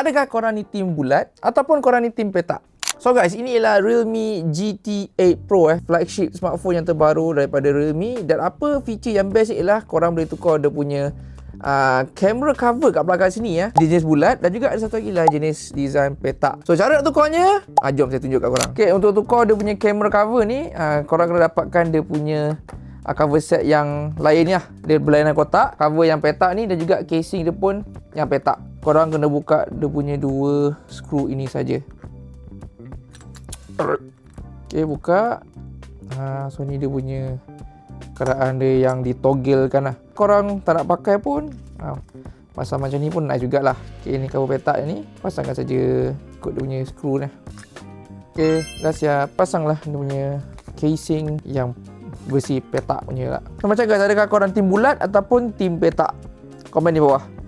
Adakah korang ni tim bulat ataupun korang ni tim petak? So guys, ini ialah Realme GT8 Pro eh, flagship smartphone yang terbaru daripada Realme dan apa feature yang best ialah korang boleh tukar dia punya uh, camera cover kat belakang sini ya. Dia jenis bulat dan juga ada satu lagi lah jenis design petak. So cara nak tukarnya, ah, jom saya tunjuk kat korang. Okay, untuk tukar dia punya camera cover ni, uh, korang kena dapatkan dia punya uh, cover set yang lain ni lah. Dia berlainan kotak, cover yang petak ni dan juga casing dia pun yang petak. Korang kena buka dia punya dua skru ini saja. Okay, buka. Ha, so ni dia punya keadaan dia yang ditoggle kan lah. Korang tak nak pakai pun, ha, pasang macam ni pun nice jugalah. Okay, ni cover petak ni. Pasangkan saja ikut dia punya skru ni. Okay, dah siap. Pasanglah dia punya casing yang versi petak punya lah. So, macam guys, adakah korang tim bulat ataupun tim petak? Komen di bawah.